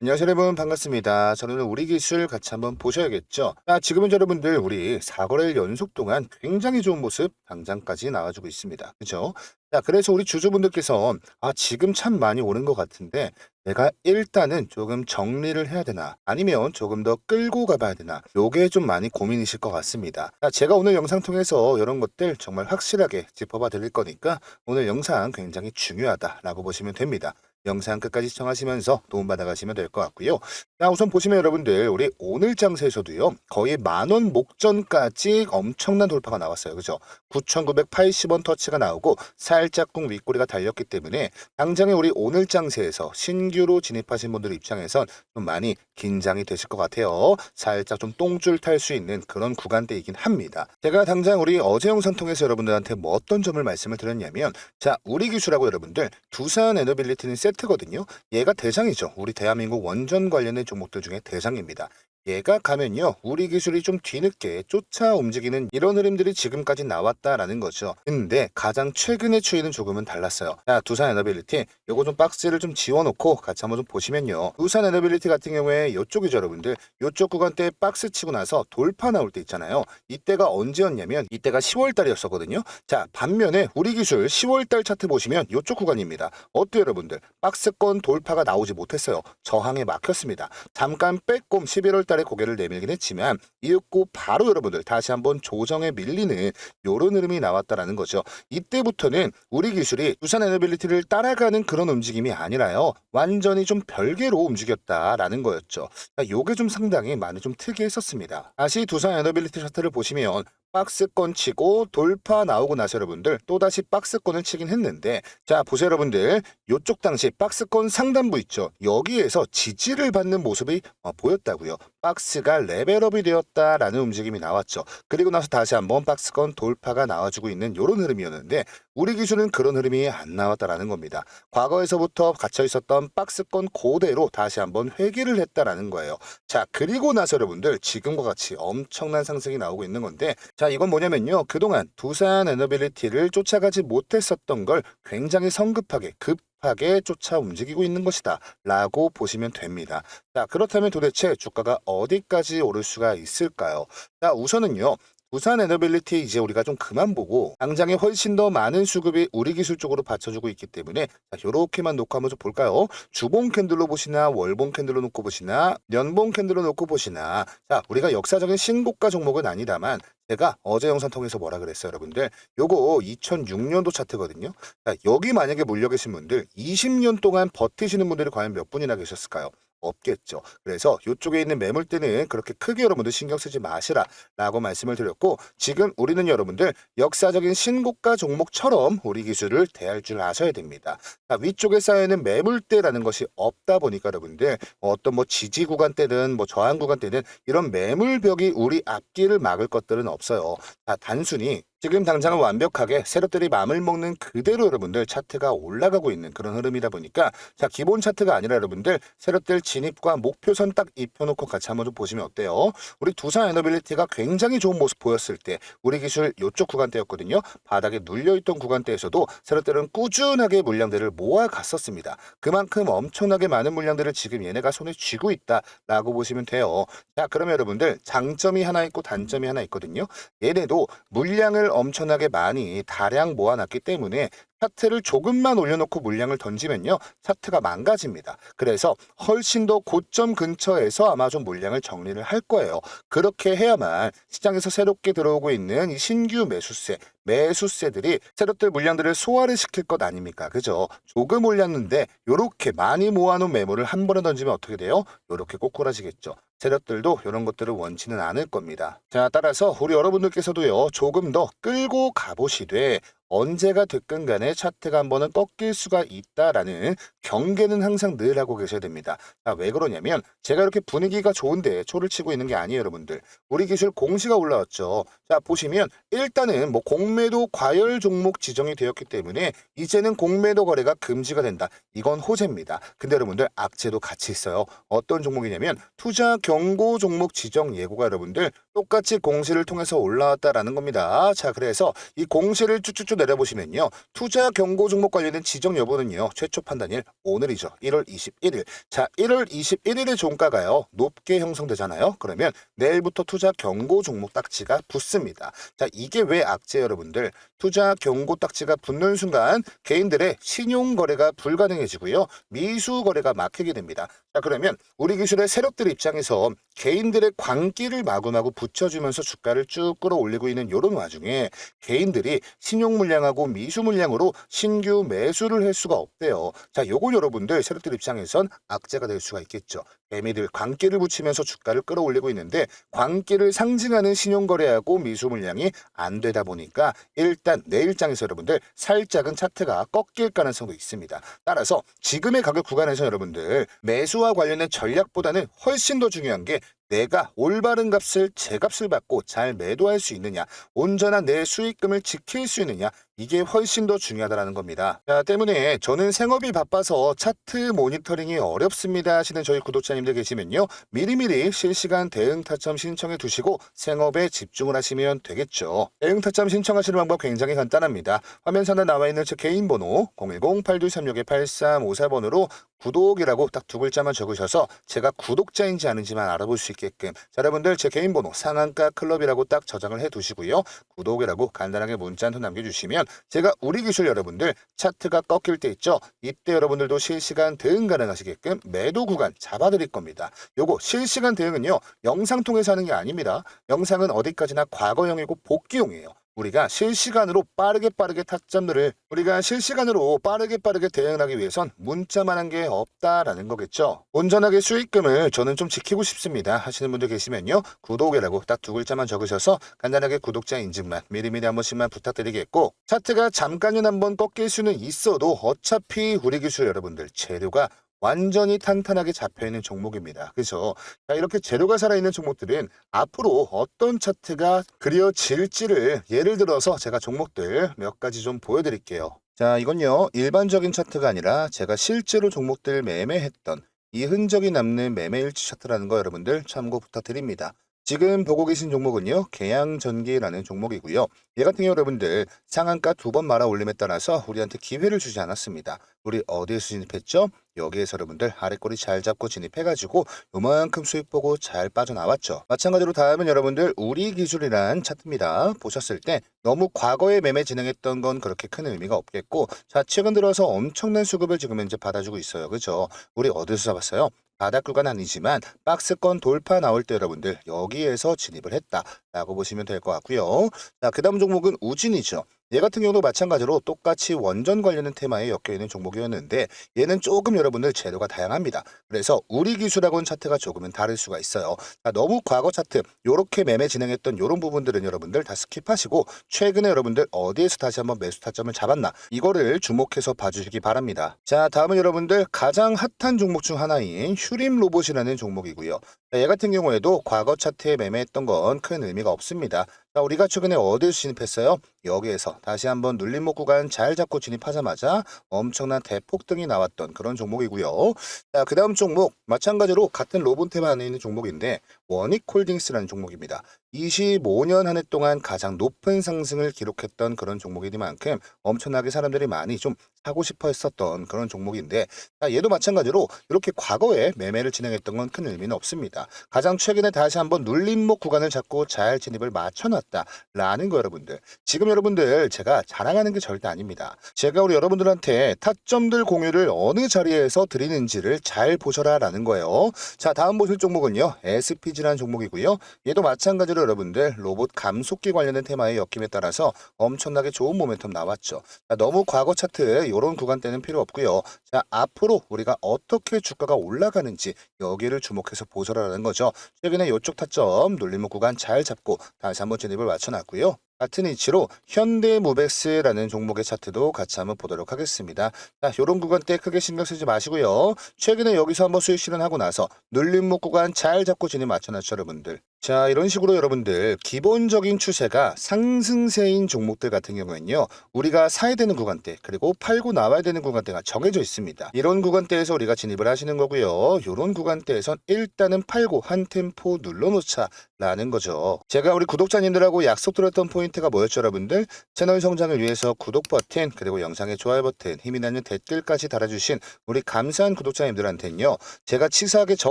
안녕하세요 여러분 반갑습니다. 저는 우리 기술 같이 한번 보셔야겠죠. 자, 지금은 여러분들 우리 4거래일 연속 동안 굉장히 좋은 모습 당장까지 나와주고 있습니다. 그죠? 자, 그래서 우리 주주분들께서 아, 지금 참 많이 오는 것 같은데 내가 일단은 조금 정리를 해야 되나 아니면 조금 더 끌고 가봐야 되나 요게 좀 많이 고민이실 것 같습니다. 자, 제가 오늘 영상 통해서 이런 것들 정말 확실하게 짚어봐 드릴 거니까 오늘 영상 굉장히 중요하다라고 보시면 됩니다. 영상 끝까지 시청하시면서 도움받아 가시면 될 것 같고요. 자, 우선 보시면 여러분들 우리 오늘 장세에서도요. 거의 만원 목전까지 엄청난 돌파가 나왔어요. 그죠? 9,980원 터치가 나오고 살짝쿵 윗꼬리가 달렸기 때문에 당장에 우리 오늘 장세에서 신규로 진입하신 분들 입장에선 좀 많이 긴장이 되실 것 같아요. 살짝 좀 똥줄 탈 수 있는 그런 구간대이긴 합니다. 제가 당장 우리 어제 영상 통해서 여러분들한테 뭐 어떤 점을 말씀을 드렸냐면 자, 우리 기술하고 여러분들 두산 에너빌리티는 세트 거든요. 얘가 대장이죠. 우리 대한민국 원전 관련된 종목들 중에 대장입니다. 얘가 가면요, 우리 기술이 좀 뒤늦게 쫓아 움직이는 이런 흐름들이 지금까지 나왔다라는 거죠. 근데 가장 최근의 추이는 조금은 달랐어요. 자, 두산 에너빌리티, 요거 좀 박스를 좀 지워놓고 같이 한번 좀 보시면요. 두산 에너빌리티 같은 경우에 요쪽이죠, 여러분들. 요쪽 구간대 박스 치고 나서 돌파 나올 때 있잖아요. 이때가 언제였냐면, 이때가 10월 달이었었거든요. 자, 반면에 우리 기술 10월 달 차트 보시면 요쪽 구간입니다. 어때요, 여러분들? 박스권 돌파가 나오지 못했어요. 저항에 막혔습니다. 잠깐 빼꼼 11월 달에 고개를 내밀긴 했지만 이윽고 바로 여러분들 다시 한번 조정에 밀리는 요런 흐름이 나왔다라는 거죠. 이때부터는 우리 기술이 두산 에너빌리티를 따라가는 그런 움직임이 아니라요. 완전히 좀 별개로 움직였다라는 거였죠. 자, 요게 좀 상당히 많이 좀 특이했었습니다. 다시 두산 에너빌리티 차트를 보시면 박스권 치고 돌파 나오고 나서 여러분들 또다시 박스권을 치긴 했는데 자 보세요 여러분들. 요쪽 당시 박스권 상단부 있죠? 여기에서 지지를 받는 모습이 어, 보였다고요. 박스가 레벨업이 되었다라는 움직임이 나왔죠. 그리고 나서 다시 한번 박스권 돌파가 나와주고 있는 요런 흐름이었는데 우리 기준은 그런 흐름이 안 나왔다라는 겁니다 과거에서부터 갇혀 있었던 박스권 고대로 다시 한번 회귀를 했다라는 거예요 자 그리고 나서 여러분들 지금과 같이 엄청난 상승이 나오고 있는 건데 자, 이건 뭐냐면요. 그동안 두산 에너빌리티를 쫓아가지 못했었던 걸 굉장히 성급하게 급 하게 쫓아 움직이고 있는 것이다. 라고 보시면 됩니다. 자, 그렇다면 도대체 주가가 어디까지 오를 수가 있을까요? 자, 우선은요. 부산 에너빌리티 이제 우리가 좀 그만 보고 당장에 훨씬 더 많은 수급이 우리 기술 쪽으로 받쳐주고 있기 때문에 자, 요렇게만 놓고 한번 좀 볼까요? 주봉 캔들로 보시나 월봉 캔들로 놓고 보시나 연봉 캔들로 놓고 보시나 자 우리가 역사적인 신고가 종목은 아니다만 제가 어제 영상 통해서 뭐라 그랬어요 여러분들 요거 2006년도 차트거든요 자, 여기 만약에 물려 계신 분들 20년 동안 버티시는 분들이 과연 몇 분이나 계셨을까요? 없겠죠. 그래서 이쪽에 있는 매물대는 그렇게 크게 여러분들 신경 쓰지 마시라 라고 말씀을 드렸고 지금 우리는 여러분들 역사적인 신고가 종목처럼 우리 기술을 대할 줄 아셔야 됩니다. 자, 위쪽에 쌓여있는 매물대라는 것이 없다 보니까 여러분들 어떤 뭐 지지 구간대든 뭐 저항 구간대든 이런 매물벽이 우리 앞길을 막을 것들은 없어요. 자, 단순히 지금 당장은 완벽하게 세력들이 마음을 먹는 그대로 여러분들 차트가 올라가고 있는 그런 흐름이다 보니까 자 기본 차트가 아니라 여러분들 세력들 진입과 목표선 딱 입혀놓고 같이 한번 좀 보시면 어때요? 우리 두산 에너빌리티가 굉장히 좋은 모습 보였을 때 우리 기술 요쪽 구간대였거든요. 바닥에 눌려있던 구간대에서도 세력들은 꾸준하게 물량들을 모아 갔었습니다. 그만큼 엄청나게 많은 물량들을 지금 얘네가 손에 쥐고 있다라고 보시면 돼요. 자 그러면 여러분들 장점이 하나 있고 단점이 하나 있거든요. 얘네도 물량을 엄청나게 많이 다량 모아놨기 때문에 차트를 조금만 올려놓고 물량을 던지면요 차트가 망가집니다. 그래서 훨씬 더 고점 근처에서 아마 좀 물량을 정리를 할 거예요. 그렇게 해야만 시장에서 새롭게 들어오고 있는 이 신규 매수세 매수세들이 세력들 물량들을 소화를 시킬 것 아닙니까? 그죠? 조금 올렸는데 요렇게 많이 모아놓은 매물을 한 번에 던지면 어떻게 돼요? 요렇게 꼬꾸라지겠죠. 세력들도 이런 것들을 원치는 않을 겁니다. 자, 따라서 우리 여러분들께서도요, 조금 더 끌고 가보시되, 언제가 됐건 간에 차트가 한 번은 꺾일 수가 있다라는 경계는 항상 늘 하고 계셔야 됩니다. 자, 왜 그러냐면 제가 이렇게 분위기가 좋은데 초를 치고 있는 게 아니에요, 여러분들. 우리 기술 공시가 올라왔죠. 자, 보시면 일단은 뭐 공매도 과열 종목 지정이 되었기 때문에 이제는 공매도 거래가 금지가 된다. 이건 호재입니다. 근데 여러분들 악재도 같이 있어요. 어떤 종목이냐면 투자 경고 종목 지정 예고가 여러분들 똑같이 공시를 통해서 올라왔다라는 겁니다. 자, 그래서 이 공시를 쭉쭉쭉 내려보시면요. 투자 경고 종목 관련된 지정 여부는요. 최초 판단일 오늘이죠. 1월 21일. 자, 1월 21일의 종가가요. 높게 형성되잖아요. 그러면 내일부터 투자 경고 종목 딱지가 붙습니다. 자, 이게 왜 악재 여러분들? 투자 경고 딱지가 붙는 순간 개인들의 신용 거래가 불가능해지고요. 미수 거래가 막히게 됩니다. 자, 그러면 우리 기술의 세력들 입장에서 개인들의 광기를 마구마구 붙여주면서 주가를 쭉 끌어올리고 있는 이런 와중에 개인들이 신용 물량하고 미수 물량으로 신규 매수를 할 수가 없대요. 자, 요건 여러분들 세력들 입장에선 악재가 될 수가 있겠죠. 개미들 광기를 붙이면서 주가를 끌어올리고 있는데 광기를 상징하는 신용 거래하고 미수 물량이 안 되다 보니까 일단 내일장에서 여러분들 살짝은 차트가 꺾일 가능성도 있습니다. 따라서 지금의 가격 구간에서 여러분들 매수와 관련된 전략보다는 훨씬 더 중요한 게 내가 올바른 값을 제 값을 받고 잘 매도할 수 있느냐, 온전한 내 수익금을 지킬 수 있느냐, 이게 훨씬 더 중요하다는 겁니다. 자, 때문에 저는 생업이 바빠서 차트 모니터링이 어렵습니다 하시는 저희 구독자님들 계시면요. 미리미리 실시간 대응 타점 신청해 두시고 생업에 집중을 하시면 되겠죠. 대응 타점 신청하시는 방법 굉장히 간단합니다. 화면 상단 나와 있는 제 개인 번호 010-8236-8354번으로 구독이라고 딱 두 글자만 적으셔서 제가 구독자인지 아닌지만 알아볼 수 있게끔 자, 여러분들 제 개인 번호 상한가 클럽이라고 딱 저장을 해 두시고요. 구독이라고 간단하게 문자 한 통 남겨주시면 제가 우리 기술 여러분들 차트가 꺾일 때 있죠. 이때 여러분들도 실시간 대응 가능하시게끔 매도 구간 잡아드릴 겁니다. 요거 실시간 대응은요. 영상 통해서 하는 게 아닙니다. 영상은 어디까지나 과거형이고 복귀용이에요. 우리가 실시간으로 빠르게 빠르게 타점들을 우리가 실시간으로 빠르게 빠르게 대응하기 위해선 문자만 한 게 없다라는 거겠죠. 온전하게 수익금을 저는 좀 지키고 싶습니다 하시는 분들 계시면요. 구독이라고 딱 두 글자만 적으셔서 간단하게 구독자 인증만 미리미리 한 번씩만 부탁드리겠고 차트가 잠깐은 한번 꺾일 수는 있어도 어차피 우리 기술 여러분들 재료가 완전히 탄탄하게 잡혀있는 종목입니다. 그래서 자, 이렇게 재료가 살아있는 종목들은 앞으로 어떤 차트가 그려질지를 예를 들어서 제가 종목들 몇 가지 좀 보여드릴게요. 자, 이건요. 일반적인 차트가 아니라 제가 실제로 종목들 매매했던 이 흔적이 남는 매매 일치 차트라는 거 여러분들 참고 부탁드립니다. 지금 보고 계신 종목은요. 계양전기라는 종목이고요. 얘 같은 경우 여러분들 상한가 두 번 말아 올림에 따라서 우리한테 기회를 주지 않았습니다. 우리 어디에서 진입했죠? 여기에서 여러분들 아래꼬리 잘 잡고 진입해가지고 요만큼 수익 보고 잘 빠져나왔죠. 마찬가지로 다음은 여러분들 우리 기술이란 차트입니다. 보셨을 때 너무 과거에 매매 진행했던 건 그렇게 큰 의미가 없겠고 자 최근 들어서 엄청난 수급을 지금 현재 받아주고 있어요. 그죠? 우리 어디서 잡았어요? 바닥 구간 아니지만 박스권 돌파 나올 때 여러분들 여기에서 진입을 했다라고 보시면 될 것 같고요. 자, 그 다음 종목은 우진이죠. 얘 같은 경우도 마찬가지로 똑같이 원전 관련된 테마에 엮여 있는 종목이었는데 얘는 조금 여러분들 재료가 다양합니다. 그래서 우리 기술하고는 차트가 조금은 다를 수가 있어요. 자, 너무 과거 차트 요렇게 매매 진행했던 요런 부분들은 여러분들 다 스킵하시고 최근에 여러분들 어디에서 다시 한번 매수 타점을 잡았나 이거를 주목해서 봐주시기 바랍니다. 자 다음은 여러분들 가장 핫한 종목 중 하나인 휴림 로봇이라는 종목이고요. 자, 얘 같은 경우에도 과거 차트에 매매했던 건 큰 의미가 없습니다. 자, 우리가 최근에 어디를 진입했어요? 여기에서 다시 한번 눌림목 구간 잘 잡고 진입하자마자 엄청난 대폭등이 나왔던 그런 종목이고요. 자, 그 다음 종목 마찬가지로 같은 로봇테만 안에 있는 종목인데 원익홀딩스라는 종목입니다. 25년 한 해 동안 가장 높은 상승을 기록했던 그런 종목이니만큼 엄청나게 사람들이 많이 좀 사고 싶어 했었던 그런 종목인데 자, 얘도 마찬가지로 이렇게 과거에 매매를 진행했던 건 큰 의미는 없습니다. 가장 최근에 다시 한번 눌림목 구간을 잡고 잘 진입을 맞춰놨다라는 거 여러분들. 지금 여러분들 제가 자랑하는 게 절대 아닙니다. 제가 우리 여러분들한테 타점들 공유를 어느 자리에서 드리는지를 잘 보셔라라는 거예요. 자 다음 보실 종목은요 SPG라는 종목이고요. 얘도 마찬가지로 여러분들 로봇 감속기 관련된 테마의 엮임에 따라서 엄청나게 좋은 모멘텀 나왔죠. 자, 너무 과거 차트 이런 구간대는 필요 없고요. 자 앞으로 우리가 어떻게 주가가 올라가는지 여기를 주목해서 보셔라는 거죠. 최근에 이쪽 타점 눌림목 구간 잘 잡고 다시 한번 진입을 맞춰놨고요. 같은 위치로 현대무백스라는 종목의 차트도 같이 한번 보도록 하겠습니다. 자, 요런 구간대 크게 신경 쓰지 마시고요. 최근에 여기서 한번 수익 실현하고 나서 눌림목 구간 잘 잡고 진입 맞춰놨죠, 여러분들. 자, 이런 식으로 여러분들 기본적인 추세가 상승세인 종목들 같은 경우에는요. 우리가 사야 되는 구간대 그리고 팔고 나와야 되는 구간대가 정해져 있습니다. 이런 구간대에서 우리가 진입을 하시는 거고요. 이런 구간대에선 일단은 팔고 한 템포 눌러놓자라는 거죠. 제가 우리 구독자님들하고 약속드렸던 포인트 포인트가 뭐였죠, 여러분들? 채널 성장을 위해서 구독 버튼 그리고 영상의 좋아요 버튼 힘이 나는 댓글까지 달아주신 우리 감사한 구독자님들한테는요. 제가 치사하게 저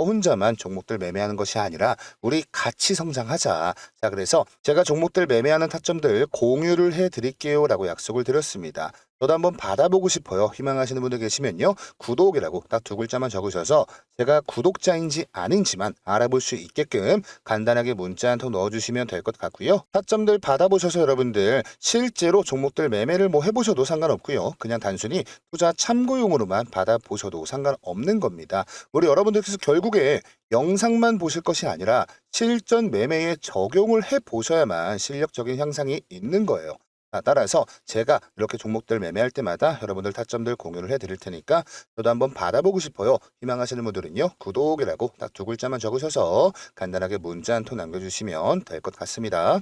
혼자만 종목들 매매하는 것이 아니라 우리 같이 성장하자. 자, 그래서 제가 종목들 매매하는 타점들 공유를 해드릴게요 라고 약속을 드렸습니다. 저도 한번 받아보고 싶어요. 희망하시는 분들 계시면요. 구독이라고 딱 두 글자만 적으셔서 제가 구독자인지 아닌지만 알아볼 수 있게끔 간단하게 문자 한 통 넣어주시면 될 것 같고요. 타점들 받아보셔서 여러분들 실제로 종목들 매매를 뭐 해보셔도 상관없고요. 그냥 단순히 투자 참고용으로만 받아보셔도 상관없는 겁니다. 우리 여러분들께서 결국에 영상만 보실 것이 아니라 실전 매매에 적용을 해 보셔야만 실력적인 향상이 있는 거예요. 자, 따라서 제가 이렇게 종목들 매매할 때마다 여러분들 타점들 공유를 해드릴 테니까 저도 한번 받아보고 싶어요. 희망하시는 분들은요. 구독이라고 딱 두 글자만 적으셔서 간단하게 문자 한 통 남겨주시면 될 것 같습니다.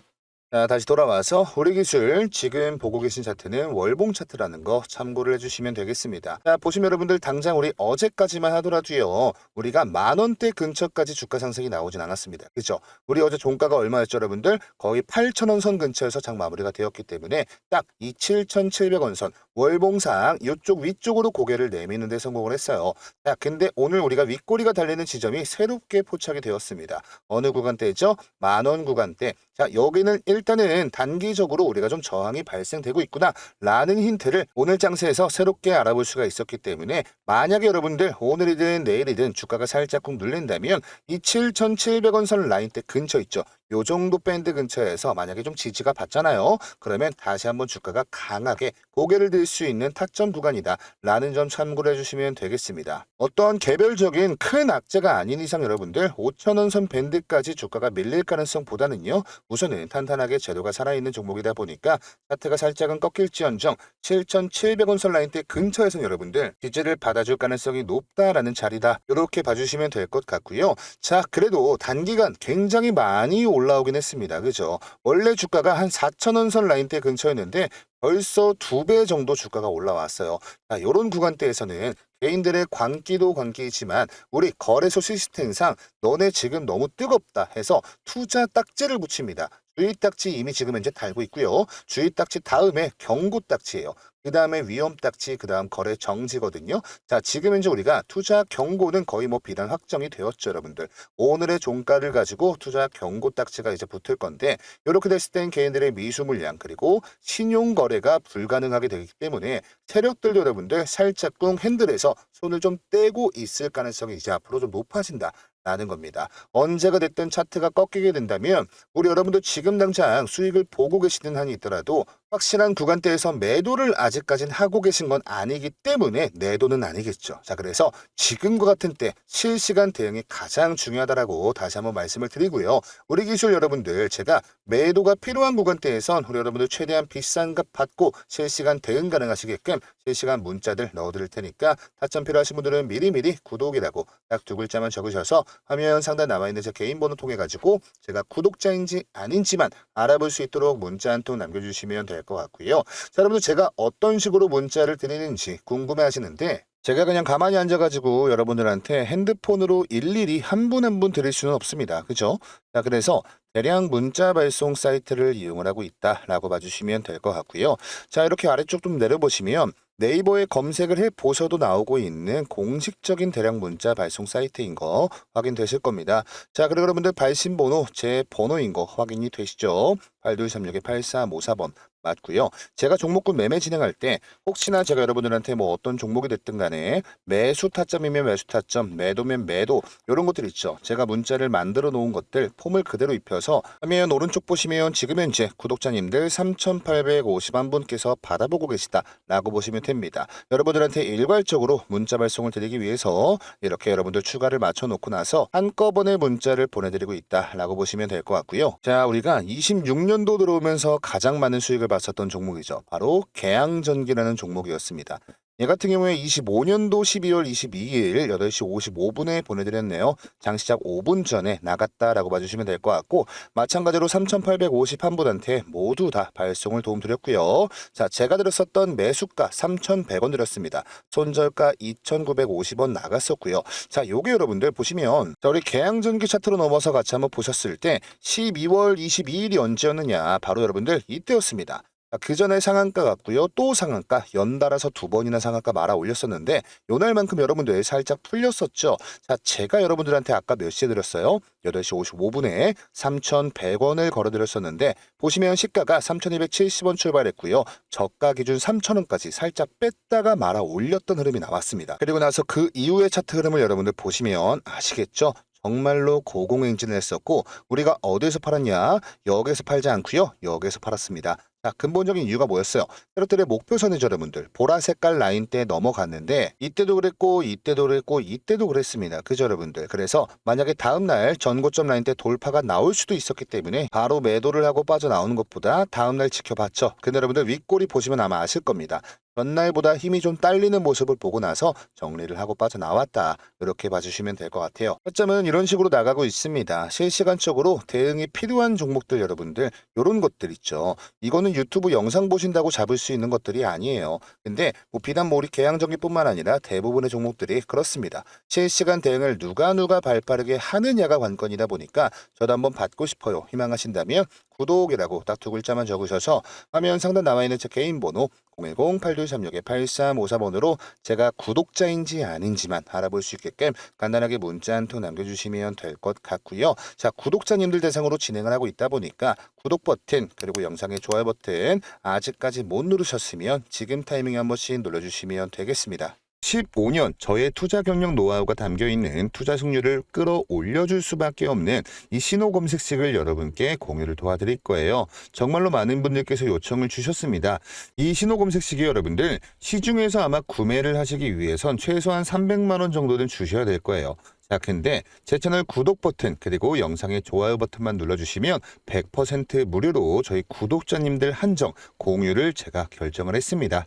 자, 다시 돌아와서 우리 기술 지금 보고 계신 차트는 월봉 차트라는 거 참고를 해주시면 되겠습니다. 자, 보시면 여러분들 당장 우리 어제까지만 하더라도요. 우리가 만 원대 근처까지 주가 상승이 나오진 않았습니다. 그죠? 우리 어제 종가가 얼마였죠, 여러분들? 거의 8,000원 선 근처에서 장 마무리가 되었기 때문에 딱 이 7,700원 선 월봉상 이쪽 위쪽으로 고개를 내미는 데 성공을 했어요. 자, 근데 오늘 우리가 윗꼬리가 달리는 지점이 새롭게 포착이 되었습니다. 어느 구간대죠? 만원 구간대. 자, 여기는 일단은 단기적으로 우리가 좀 저항이 발생되고 있구나 라는 힌트를 오늘 장세에서 새롭게 알아볼 수가 있었기 때문에 만약에 여러분들 오늘이든 내일이든 주가가 살짝 쿵 눌린다면 이 7,700원 선 라인 대 근처 있죠. 요 정도 밴드 근처에서 만약에 좀 지지가 받잖아요. 그러면 다시 한번 주가가 강하게 고개를 들 수 있는 타점 구간이다. 라는 점 참고를 해주시면 되겠습니다. 어떤 개별적인 큰 악재가 아닌 이상 여러분들 5천원 선 밴드까지 주가가 밀릴 가능성보다는요. 우선은 탄탄하게 재료가 살아있는 종목이다 보니까 차트가 살짝은 꺾일지언정 7,700원 선 라인대 근처에서 여러분들 지지를 받아줄 가능성이 높다라는 자리다. 이렇게 봐주시면 될 것 같고요. 자, 그래도 단기간 굉장히 많이 올라오긴 했습니다. 그죠? 원래 주가가 한 4,000원 선 라인대 근처였는데 벌써 두 배 정도 주가가 올라왔어요. 자, 요런 구간대에서는 개인들의 광기도 광기이지만 우리 거래소 시스템상 너네 지금 너무 뜨겁다 해서 투자 딱지를 붙입니다. 주의 딱지 이미 지금 현재 달고 있고요. 주의 딱지 다음에 경고 딱지예요. 그 다음에 위험 딱지, 그 다음 거래 정지거든요. 자, 지금 현재 우리가 투자 경고는 거의 뭐 비단 확정이 되었죠, 여러분들. 오늘의 종가를 가지고 투자 경고 딱지가 이제 붙을 건데, 이렇게 됐을 땐 개인들의 미수 물량, 그리고 신용 거래가 불가능하게 되기 때문에 세력들도 여러분들 살짝쿵 핸들에서 손을 좀 떼고 있을 가능성이 이제 앞으로 좀 높아진다. 라는 겁니다. 언제가 됐든 차트가 꺾이게 된다면 우리 여러분도 지금 당장 수익을 보고 계시는 한이 있더라도 확실한 구간대에서 매도를 아직까진 하고 계신 건 아니기 때문에 내도는 아니겠죠. 자, 그래서 지금과 같은 때 실시간 대응이 가장 중요하다라고 다시 한번 말씀을 드리고요. 우리 기술 여러분들 제가 매도가 필요한 구간대에선 우리 여러분들 최대한 비싼 값 받고 실시간 대응 가능하시게끔 실시간 문자들 넣어드릴 테니까 타점 필요하신 분들은 미리미리 구독이라고 딱 두 글자만 적으셔서 화면 상단 남아있는 제 개인 번호 통해 가지고 제가 구독자인지 아닌지만 알아볼 수 있도록 문자 한 통 남겨주시면 될 것 같고요. 자, 여러분들 제가 어떤 식으로 문자를 드리는지 궁금해 하시는데 제가 그냥 가만히 앉아가지고 여러분들한테 핸드폰으로 일일이 한 분 한분 드릴 수는 없습니다. 그죠? 자, 그래서 대량 문자 발송 사이트를 이용을 하고 있다라고 봐주시면 될 것 같고요. 자, 이렇게 아래쪽 좀 내려보시면 네이버에 검색을 해 보셔도 나오고 있는 공식적인 대량 문자 발송 사이트인 거 확인되실 겁니다. 자, 그리고 여러분들 발신 번호 제 번호인 거 확인이 되시죠? 8236-8354번 맞고요. 제가 종목군 매매 진행할 때 혹시나 제가 여러분들한테 뭐 어떤 종목이 됐든 간에 매수 타점이면 매수 타점, 매도면 매도 이런 것들 있죠. 제가 문자를 만들어 놓은 것들 폼을 그대로 입혀서 화면 오른쪽 보시면 지금 현재 구독자님들 3,850만 분께서 받아보고 계시다라고 보시면 됩니다. 여러분들한테 일괄적으로 문자 발송을 드리기 위해서 이렇게 여러분들 추가를 맞춰 놓고 나서 한꺼번에 문자를 보내드리고 있다라고 보시면 될 것 같고요. 자, 우리가 26년도 들어오면서 가장 많은 수익을 봤었던 종목이죠. 바로 개항전기라는 종목이었습니다. 얘 같은 경우에 25년도 12월 22일 8시 55분에 보내드렸네요. 장 시작 5분 전에 나갔다라고 봐주시면 될 것 같고 마찬가지로 3,851분한테 모두 다 발송을 도움드렸고요. 자, 제가 드렸었던 매수가 3,100원 드렸습니다. 손절가 2,950원 나갔었고요. 자, 요게 여러분들 보시면 자, 우리 개항전기 차트로 넘어서 같이 한번 보셨을 때 12월 22일이 언제였느냐 바로 여러분들 이때였습니다. 그 전에 상한가 같고요. 또 상한가 연달아서 두 번이나 상한가 말아 올렸었는데 요날만큼 여러분들 살짝 풀렸었죠. 자, 제가 여러분들한테 아까 몇 시에 드렸어요? 8시 55분에 3,100원을 걸어 드렸었는데 보시면 시가가 3,270원 출발했고요. 저가 기준 3,000원까지 살짝 뺐다가 말아 올렸던 흐름이 나왔습니다. 그리고 나서 그 이후의 차트 흐름을 여러분들 보시면 아시겠죠? 정말로 고공행진을 했었고 우리가 어디에서 팔았냐? 여기에서 팔지 않고요. 여기에서 팔았습니다. 자, 근본적인 이유가 뭐였어요? 세력들의 목표선이죠, 여러분들. 보라 색깔 라인 때 넘어갔는데 이때도 그랬고 이때도 그랬고 이때도 그랬습니다. 그죠, 여러분들. 그래서 만약에 다음 날 전고점 라인 때 돌파가 나올 수도 있었기 때문에 바로 매도를 하고 빠져나오는 것보다 다음 날 지켜봤죠. 근데 여러분들 윗꼬리 보시면 아마 아실 겁니다. 전날보다 힘이 좀 딸리는 모습을 보고 나서 정리를 하고 빠져나왔다. 이렇게 봐주시면 될 것 같아요. 허점은 이런 식으로 나가고 있습니다. 실시간적으로 대응이 필요한 종목들 여러분들 이런 것들 있죠. 이거는 유튜브 영상 보신다고 잡을 수 있는 것들이 아니에요. 근데 뭐 비단 뭐 우리 개항정기뿐만 아니라 대부분의 종목들이 그렇습니다. 실시간 대응을 누가 누가 발빠르게 하느냐가 관건이다 보니까 저도 한번 받고 싶어요. 희망하신다면 구독이라고 딱 두 글자만 적으셔서 화면 상단 나와 있는 제 개인 번호 010-8236-8354번으로 제가 구독자인지 아닌지만 알아볼 수 있게끔 간단하게 문자 한 통 남겨주시면 될 것 같고요. 자, 구독자님들 대상으로 진행을 하고 있다 보니까 구독 버튼 그리고 영상의 좋아요 버튼 아직까지 못 누르셨으면 지금 타이밍에 한 번씩 눌러주시면 되겠습니다. 15년 저의 투자 경력 노하우가 담겨 있는 투자 승률을 끌어올려줄 수밖에 없는 이 신호 검색식을 여러분께 공유를 도와드릴 거예요. 정말로 많은 분들께서 요청을 주셨습니다. 이 신호 검색식이 여러분들 시중에서 아마 구매를 하시기 위해선 최소한 300만 원 정도는 주셔야 될 거예요. 자, 근데 제 채널 구독 버튼 그리고 영상의 좋아요 버튼만 눌러주시면 100% 무료로 저희 구독자님들 한정 공유를 제가 결정을 했습니다.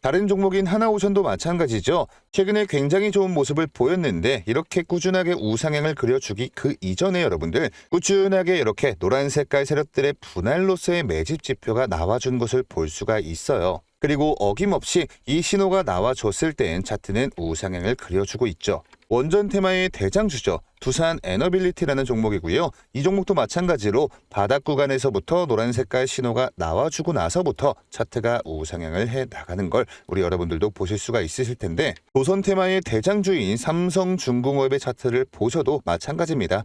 다른 종목인 하나오션도 마찬가지죠. 최근에 굉장히 좋은 모습을 보였는데 이렇게 꾸준하게 우상향을 그려주기 그 이전에 여러분들 꾸준하게 이렇게 노란 색깔 세력들의 분할로서의 매집 지표가 나와준 것을 볼 수가 있어요. 그리고 어김없이 이 신호가 나와줬을 땐 차트는 우상향을 그려주고 있죠. 원전 테마의 대장주죠. 두산 에너빌리티라는 종목이고요. 이 종목도 마찬가지로 바닥 구간에서부터 노란 색깔 신호가 나와주고 나서부터 차트가 우상향을 해 나가는 걸 우리 여러분들도 보실 수가 있으실 텐데 조선 테마의 대장주인 삼성중공업의 차트를 보셔도 마찬가지입니다.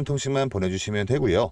통씩만 보내주시면 되고요.